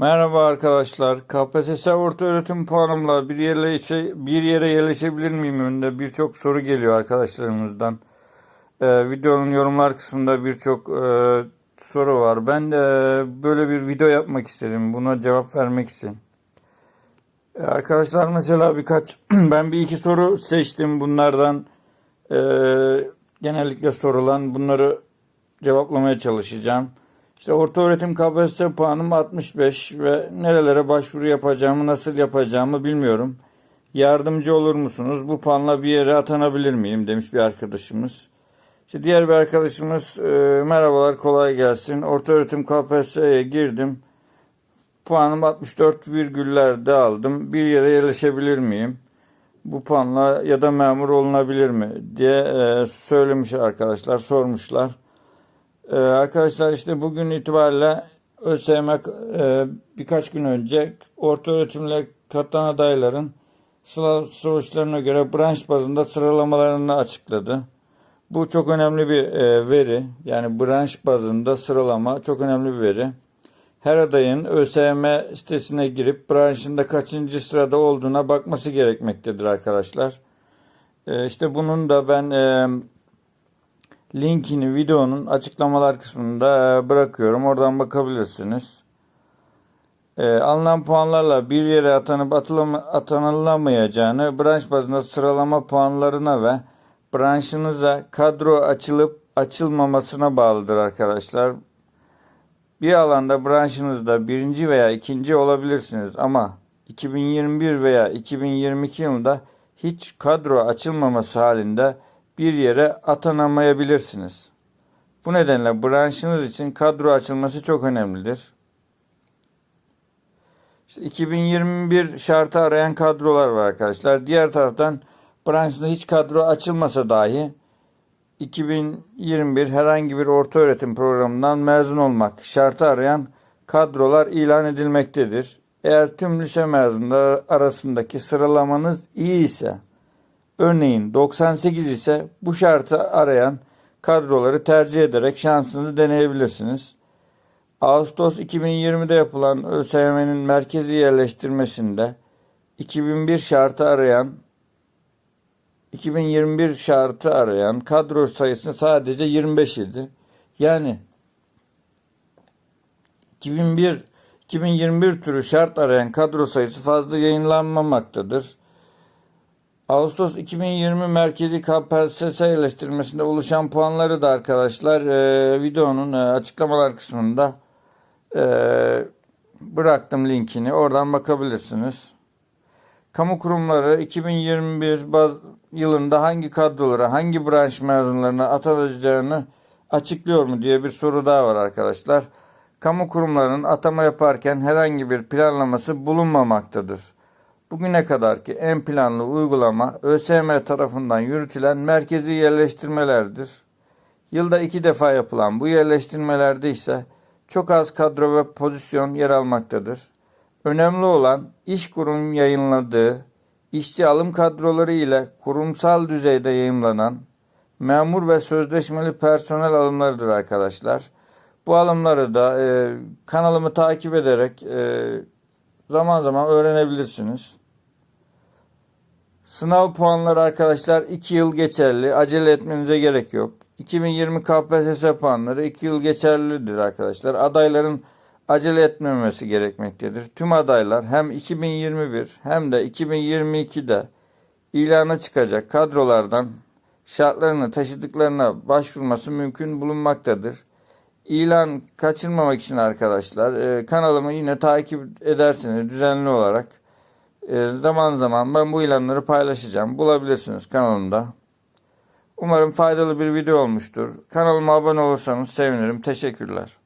Merhaba arkadaşlar. KPSS orta öğretim puanımla bir yere, bir yere yerleşebilir miyim önünde birçok soru geliyor arkadaşlarımızdan. Ee, videonun yorumlar kısmında birçok e, soru var. Ben de böyle bir video yapmak istedim. Buna cevap vermek için. Ee, arkadaşlar mesela birkaç ben bir iki soru seçtim bunlardan. e, genellikle sorulan bunları cevaplamaya çalışacağım. İşte orta öğretim KPSS puanım 65 ve nerelere başvuru yapacağımı, nasıl yapacağımı bilmiyorum. Yardımcı olur musunuz? Bu puanla bir yere atanabilir miyim? demiş bir arkadaşımız. İşte diğer bir arkadaşımız e, merhabalar kolay gelsin. Orta öğretim KPSS'ye girdim. Puanım 64 virgüllerde aldım. Bir yere yerleşebilir miyim? Bu puanla ya da memur olunabilir mi? diye e, söylemiş arkadaşlar, sormuşlar. Ee, arkadaşlar işte bugün itibariyle ÖSYM e, birkaç gün önce orta öğretimle katılan adayların sınav sonuçlarına göre branş bazında sıralamalarını açıkladı. Bu çok önemli bir e, veri. Yani branş bazında sıralama çok önemli bir veri. Her adayın ÖSYM sitesine girip branşında kaçıncı sırada olduğuna bakması gerekmektedir arkadaşlar. E, işte bunun da ben e, linkini videonun açıklamalar kısmında e, bırakıyorum. Oradan bakabilirsiniz. E, alınan puanlarla bir yere atanıp atanılamayacağını branş bazında sıralama puanlarına ve branşınıza kadro açılıp açılmamasına bağlıdır arkadaşlar. Bir alanda branşınızda birinci veya ikinci olabilirsiniz ama 2021 veya 2022 yılında hiç kadro açılmaması halinde bir yere atanamayabilirsiniz. Bu nedenle branşınız için kadro açılması çok önemlidir. İşte 2021 şartı arayan kadrolar var arkadaşlar. Diğer taraftan branşında hiç kadro açılmasa dahi 2021 herhangi bir orta öğretim programından mezun olmak şartı arayan kadrolar ilan edilmektedir. Eğer tüm lise mezunları arasındaki sıralamanız iyi ise Örneğin 98 ise bu şartı arayan kadroları tercih ederek şansınızı deneyebilirsiniz. Ağustos 2020'de yapılan ÖSYM'nin merkezi yerleştirmesinde 2001 şartı arayan 2021 şartı arayan kadro sayısı sadece 25 idi. Yani 2001 2021 türü şart arayan kadro sayısı fazla yayınlanmamaktadır. Ağustos 2020 merkezi KPSS yerleştirmesinde oluşan puanları da arkadaşlar e, videonun e, açıklamalar kısmında e, bıraktım linkini. Oradan bakabilirsiniz. Kamu kurumları 2021 baz yılında hangi kadrolara, hangi branş mezunlarına atanacağını açıklıyor mu diye bir soru daha var arkadaşlar. Kamu kurumlarının atama yaparken herhangi bir planlaması bulunmamaktadır. Bugüne kadarki en planlı uygulama ÖSYM tarafından yürütülen merkezi yerleştirmelerdir. Yılda iki defa yapılan bu yerleştirmelerde ise çok az kadro ve pozisyon yer almaktadır. Önemli olan iş kurum yayınladığı işçi alım kadroları ile kurumsal düzeyde yayımlanan memur ve sözleşmeli personel alımlarıdır arkadaşlar. Bu alımları da e, kanalımı takip ederek e, zaman zaman öğrenebilirsiniz. Sınav puanları arkadaşlar 2 yıl geçerli. Acele etmenize gerek yok. 2020 KPSS puanları 2 yıl geçerlidir arkadaşlar. Adayların acele etmemesi gerekmektedir. Tüm adaylar hem 2021 hem de 2022'de ilana çıkacak kadrolardan şartlarını taşıdıklarına başvurması mümkün bulunmaktadır. İlan kaçırmamak için arkadaşlar e, kanalımı yine takip ederseniz düzenli olarak zaman zaman ben bu ilanları paylaşacağım. Bulabilirsiniz kanalımda. Umarım faydalı bir video olmuştur. Kanalıma abone olursanız sevinirim. Teşekkürler.